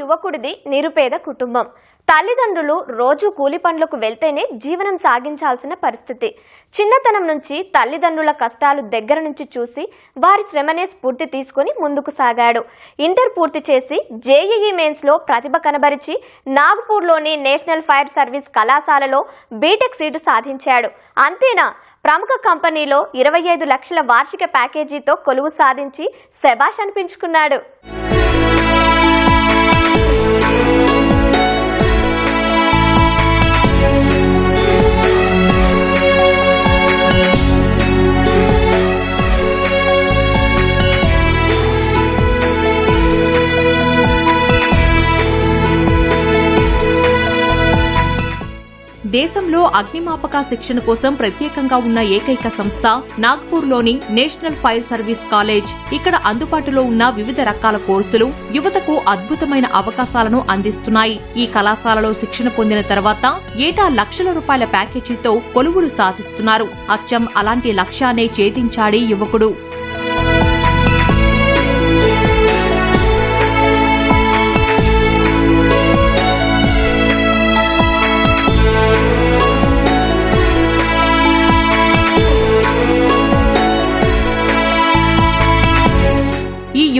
యువకుడిది నిరుపేద కుటుంబం. తల్లిదండ్రులు రోజు కూలి పనులకు వెళ్తేనే జీవనం సాగించాల్సిన పరిస్థితి. చిన్నతనం నుంచి తల్లిదండ్రుల కష్టాలు దగ్గర నుంచి చూసి వారి శ్రమనే స్ఫూర్తి తీసుకుని ముందుకు సాగాడు. ఇంటర్ పూర్తి చేసి జేఈఈ మెయిన్స్లో ప్రతిభ కనబరిచి నాగ్పూర్లోని నేషనల్ ఫైర్ సర్వీస్ కళాశాలలో బీటెక్ సీటు సాధించాడు. అంతేనా? ప్రముఖ కంపెనీలో ఇరవై ఐదు లక్షల వార్షిక ప్యాకేజీతో కొలువు సాధించి శబాష్ అనిపించుకున్నాడు. దేశంలో అగ్నిమాపక శిక్షణ కోసం ప్రత్యేకంగా ఉన్న ఏకైక సంస్థ నాగ్పూర్లోని నేషనల్ ఫైర్ సర్వీస్ కాలేజ్. ఇక్కడ అందుబాటులో ఉన్న వివిధ రకాల కోర్సులు యువతకు అద్భుతమైన అవకాశాలను అందిస్తున్నాయి. ఈ కళాశాలలో శిక్షణ పొందిన తర్వాత ఏటా లక్షల రూపాయల ప్యాకేజీతో కొలువులు సాధిస్తున్నారు. అచ్చం అలాంటి లక్ష్యాన్నే ఛేదించాడీ యువకుడు.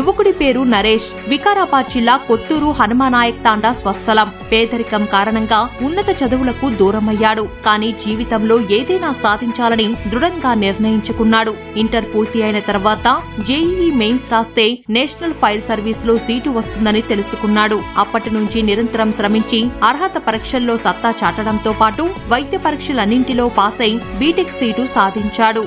యువకుడి పేరు నరేష్. వికారాబాద్ జిల్లా కొత్తూరు హనుమానాయక్ తాండా స్వస్థలం. పేదరికం కారణంగా ఉన్నత చదువులకు దూరమయ్యాడు. కానీ జీవితంలో ఏదైనా సాధించాలని దృఢంగా నిర్ణయించుకున్నాడు. ఇంటర్ పూర్తి అయిన తర్వాత జేఈఈ మెయిన్స్ రాస్తే నేషనల్ ఫైర్ సర్వీస్లో సీటు వస్తుందని తెలుసుకున్నాడు. అప్పటి నుంచి నిరంతరం శ్రమించి అర్హత పరీక్షల్లో సత్తా చాటడంతో పాటు వైద్య పరీక్షలన్నింటిలో పాసై బీటెక్ సీటు సాధించాడు.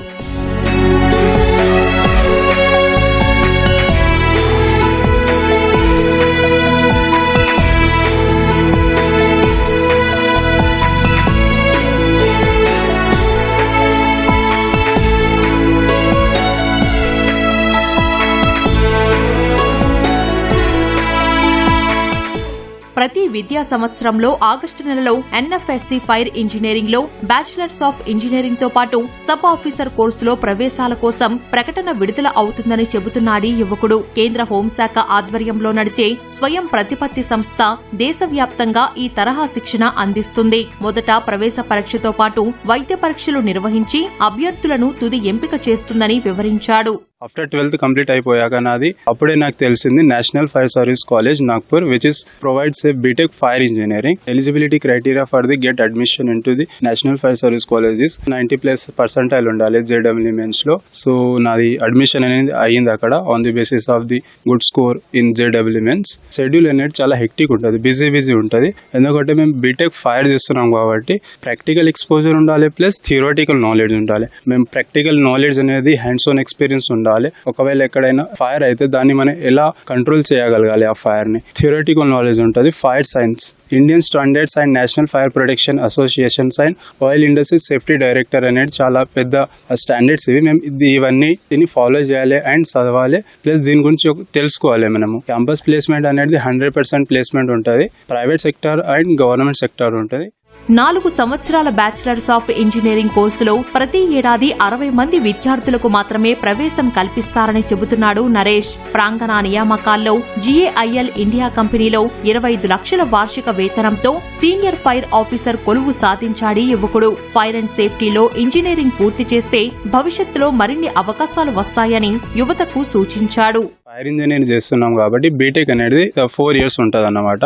విద్యా సంవత్సరంలో ఆగస్టు నెలలో N F S C fire ఇంజనీరింగ్లో బ్యాచిలర్స్ ఆఫ్ ఇంజనీరింగ్తో పాటు సబ్ ఆఫీసర్ కోర్సులో ప్రవేశాల కోసం ప్రకటన విడుదల అవుతుందని చెబుతున్నాడీ యువకుడు. కేంద్ర హోంశాఖ ఆధ్వర్యంలో నడిచే స్వయం ప్రతిపత్తి సంస్థ దేశవ్యాప్తంగా ఈ తరహా శిక్షణ అందిస్తుంది. మొదట ప్రవేశ పరీక్షతో పాటు వైద్య పరీక్షలు నిర్వహించి అభ్యర్థులను తుది ఎంపిక చేస్తుందని వివరించాడు. ఆఫ్టర్ ట్వెల్త్ కంప్లీట్ అయిపోయాక నాది అప్పుడే నాకు తెలిసింది national fire service college Nagpur which is provides a B Tech fire engineering eligibility criteria for the get admission in to the national fire service colleges ninety plus percentile ఉండాలి J W మెన్స్లో. So నాది admission అనేది అయ్యింది అక్కడ on the basis of the good score in J W mains schedule అనేది చాలా hectic ఉంటుంది busy busy ఉంటుంది. ఎందుకంటే మేము బీటెక్ ఫైర్ చేస్తున్నాం కాబట్టి ప్రాక్టికల్ ఎక్స్పోజర్ ఉండాలి ప్లస్ థియోరటికల్ నాలెడ్జ్ ఉండాలి. మేము ప్రాక్టికల్ నాలెడ్జ్ అనేది హ్యాండ్స్ ఆన్ ఎక్స్పీరియన్స్ ఉండాలి. ఒకవేళ ఎక్కడైనా ఫైర్ అయితే దాన్ని మనం ఎలా కంట్రోల్ చేయగలగాలి ఆ ఫైర్ని? థియరటికల్ నాలెడ్జ్ ఉంటుంది. Fire science Indian standards and national fire protection associations and oil industry safety director అనేది చాలా పెద్ద స్టాండర్డ్స్ ఇవి. మేము ఇది ఇవన్నీ దీన్ని ఫాలో చేయాలి అండ్ చదవాలి. ప్లస్ దీని గురించి తెలుసుకోవాలి మనము. క్యాంపస్ ప్లేస్మెంట్ అనేది హండ్రెడ్ పర్సెంట్ ప్లేస్మెంట్ ఉంటుంది. Private sector and government sector ఉంటుంది. నాలుగు సంవత్సరాల బ్యాచిలర్స్ ఆఫ్ ఇంజనీరింగ్ కోర్సులో ప్రతి ఏడాది అరవై మంది విద్యార్థులకు మాత్రమే ప్రవేశం కల్పిస్తారని చెబుతున్నాడు నరేష్. ప్రాంగణ నియామకాల్లో జీఏఐఎల్ ఇండియా కంపెనీలో ఇరవై ఐదు లక్షల వార్షిక వేతనంతో సీనియర్ ఫైర్ ఆఫీసర్ కొలువు సాధించాడు యువకుడు. ఫైర్ అండ్ సేఫ్టీలో ఇంజనీరింగ్ పూర్తి చేస్తే భవిష్యత్తులో మరిన్ని అవకాశాలు వస్తాయని యువతకు సూచించాడు. ఫైర్ ఇంజనీర్ చేస్తున్నాం కాబట్టి బీటెక్ అనేది ఫోర్ ఇయర్స్ ఉంటుంది అన్నమాట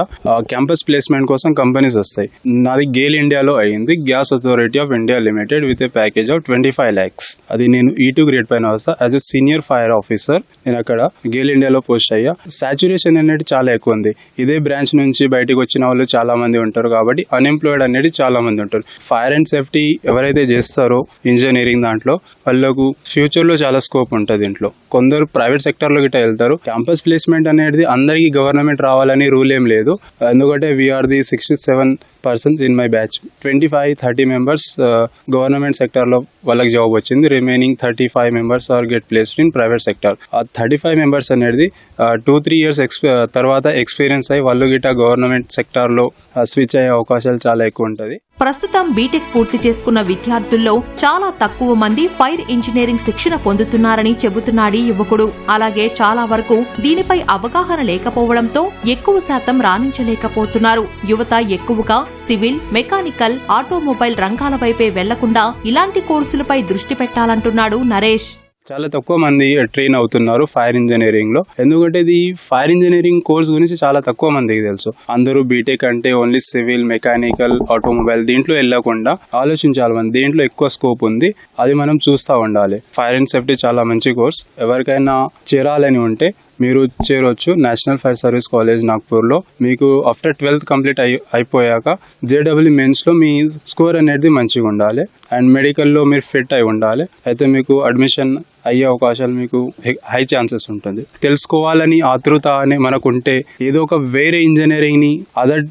క్యాంపస్ ప్లేస్మెంట్ కోసం కంపెనీస్ వస్తాయి. నాది గేల్ ఇండియాలో అయింది. Gas authority of India limited with a package of twenty five lakhs అది నేను ఈ టూ గ్రేడ్ పైన వస్తా. As a senior fire officer నేను అక్కడ గేల్ ఇండియాలో పోస్ట్ అయ్యా. సాచురేషన్ అనేది చాలా ఎక్కువ ఉంది. ఇదే బ్రాంచ్ నుంచి బయటకు వచ్చిన వాళ్ళు చాలా మంది ఉంటారు కాబట్టి అన్ఎంప్లాయిడ్ అనేది చాలా మంది ఉంటారు. ఫైర్ అండ్ సేఫ్టీ ఎవరైతే చేస్తారో ఇంజనీరింగ్ దాంట్లో వాళ్ళకు ఫ్యూచర్లో చాలా స్కోప్ ఉంటుంది ఇంట్లో. కొందరు ప్రైవేట్ సెక్టర్లో గిట్ట వెళ్తారు. క్యాంపస్ ప్లేస్మెంట్ అనేది అందరికీ గవర్నమెంట్ రావాలని రూల్ ఏం లేదు. ఎందుకంటే we're the sixty seven persons in my batch twenty five thirty members government సెక్టార్లో వాళ్ళకి జాబ్ వచ్చింది. Remaining thirty five members are get placed in private sector ఆ థర్టీ ఫైవ్ మెంబర్స్ అనేది టూ త్రీ ఇయర్స్ ఎక్స్ తర్వాత experience అయ్యి వాళ్ళు గిట్ట government సెక్టార్లో స్విచ్ అయ్యే అవకాశాలు చాలా ఎక్కువ ఉంటుంది. ప్రస్తుతం బీటెక్ పూర్తి చేసుకున్న విద్యార్థుల్లో చాలా తక్కువ మంది ఫైర్ ఇంజనీరింగ్ శిక్షణ పొందుతున్నారని చెబుతున్నాడు యువకుడు. అలాగే చాలా వరకు దీనిపై అవగాహన లేకపోవడంతో ఎక్కువ శాతం రాణించలేకపోతున్నారు. యువత ఎక్కువగా సివిల్ మెకానికల్ ఆటోమొబైల్ రంగాల వైపే వెళ్ళకుండా ఇలాంటి కోర్సులపై దృష్టి పెట్టాలంటున్నాడు నరేష్. చాలా తక్కువ మంది ట్రైన్ అవుతున్నారు ఫైర్ ఇంజనీరింగ్లో. ఎందుకంటే ఇది ఫైర్ ఇంజనీరింగ్ కోర్స్ గురించి చాలా తక్కువ మందికి తెలుసు. అందరూ బీటెక్ అంటే ఓన్లీ సివిల్ మెకానికల్ ఆటోమొబైల్ దీంట్లో వెళ్ళకుండా ఆలోచించాలి మనం. దీంట్లో ఎక్కువ స్కోప్ ఉంది. అది మనం చూస్తూ ఉండాలి. ఫైర్ అండ్ సేఫ్టీ చాలా మంచి కోర్స్. ఎవరికైనా చేరాలని ఉంటే మీరు చేరొచ్చు నేషనల్ ఫైర్ సర్వీస్ కాలేజ్ నాగ్పూర్లో మీకు ఆఫ్టర్ ట్వెల్త్ కంప్లీట్ అయి అయిపోయాక జేడబ్ల్యూ మెయిన్స్లో మీ స్కోర్ అనేది మంచిగా ఉండాలి. అండ్ మెడికల్లో మీరు ఫిట్ అయి ఉండాలి. అయితే మీకు అడ్మిషన్ అయ్యే అవకాశాలు మీకు హై ఛాన్సెస్ ఉంటుంది. తెలుసుకోవాలని ఆతృత అని మనకుంటే ఏదో ఒక వేరే ఇంజనీరింగ్ని అదర్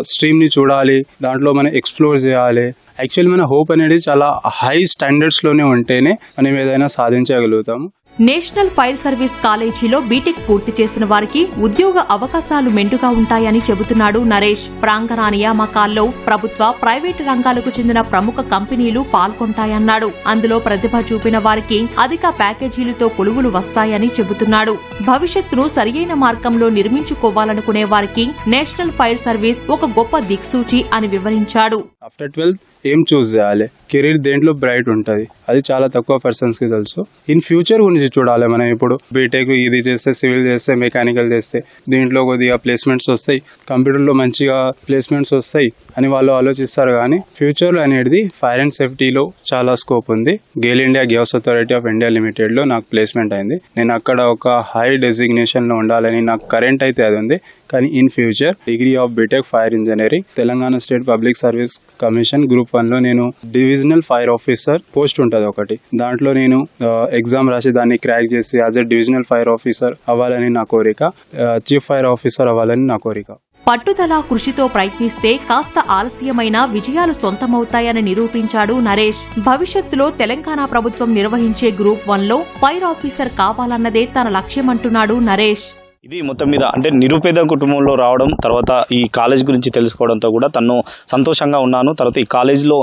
స్ట్రీమ్ని చూడాలి. దాంట్లో మనం ఎక్స్ప్లోర్ చేయాలి. యాక్చువల్లీ మన హోప్ అనేది చాలా హై స్టాండర్డ్స్లోనే ఉంటేనే మనం ఏదైనా సాధించగలుగుతాము. నేషనల్ ఫైర్ సర్వీస్ కాలేజీలో బీటెక్ పూర్తి చేసిన వారికి ఉద్యోగ అవకాశాలు మెండుగా ఉంటాయని చెబుతున్నాడు నరేష్. ప్రాంగణ నియామకాల్లో ప్రభుత్వ ప్రైవేటు రంగాలకు చెందిన ప్రముఖ కంపెనీలు పాల్గొంటాయన్నాడు. అందులో ప్రతిభ చూపిన వారికి అధిక ప్యాకేజీలతో కొలువులు వస్తాయని చెబుతున్నాడు. భవిష్యత్తును సరియైన మార్గంలో నిర్మించుకోవాలనుకునే వారికి నేషనల్ ఫైర్ సర్వీస్ ఒక గొప్ప దిక్సూచి అని వివరించాడు. ఆఫ్టర్ ట్వెల్త్ ఏం చూస్ చేయాలి? కెరీర్ దేంట్లో బ్రైట్ ఉంటుంది. అది చాలా తక్కువ పర్సన్స్కి తెలుసు. ఇన్ ఫ్యూచర్ గురించి చూడాలి మనం. ఇప్పుడు బీటెక్ ఇది చేస్తే సివిల్ చేస్తే మెకానికల్ చేస్తే దీంట్లో కొద్దిగా ప్లేస్మెంట్స్ వస్తాయి. కంప్యూటర్లో మంచిగా ప్లేస్మెంట్స్ వస్తాయి అని వాళ్ళు ఆలోచిస్తారు కానీ ఫ్యూచర్లో అనేది ఫైర్ అండ్ సేఫ్టీలో చాలా స్కోప్ ఉంది. GAIL India gas authority of India లిమిటెడ్లో నాకు ప్లేస్మెంట్ అయింది. నేను అక్కడ ఒక హై డెసిగ్నేషన్లో ఉండాలని నాకు కరెంట్ అయితే అది ఉంది. కానీ in future degree of B Tech fire engineering Telangana state public service commission group వన్లో నేను డివిజనల్ ఫైర్ ఆఫీసర్ పోస్ట్ ఉంటుంది ఒకటి. దాంట్లో నేను ఎగ్జామ్ రాసి దాన్ని క్రాక్ చేసి as a divisional fire officer అవ్వాలని నా కోరిక చీఫ్ ఫైర్ ఆఫీసర్ అవ్వాలని నా కోరిక. పట్టుదల కృషితో ప్రయత్నిస్తే కాస్త ఆలస్యమైన విజయాలు సొంతమవుతాయని నిరూపించాడు నరేష్. భవిష్యత్తులో తెలంగాణ ప్రభుత్వం నిర్వహించే గ్రూప్ వన్లో ఫైర్ ఆఫీసర్ కావాలన్నదే తన లక్ష్యమంటున్నాడు నరేష్. ఇది మొత్తం మీద అంటే నిరుపేద కుటుంబంలో రావడం తర్వాత ఈ కాలేజ్ గురించి తెలుసుకోవడంతో కూడా తను సంతోషంగా ఉన్నాను. తర్వాత ఈ కాలేజ్లో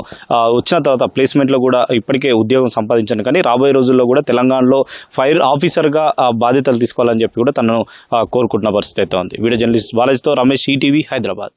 వచ్చిన తర్వాత ప్లేస్మెంట్లో కూడా ఇప్పటికే ఉద్యోగం సంపాదించాను. కానీ రాబోయే రోజుల్లో కూడా తెలంగాణలో ఫైర్ ఆఫీసర్గా బాధ్యతలు తీసుకోవాలని చెప్పి కూడా తను కోరుకుంటున్న పరిస్థితి అయితే ఉంది. వీడియో జర్నలిస్ట్ బాలాజీతో రమేష్ ఈటీవీ హైదరాబాద్.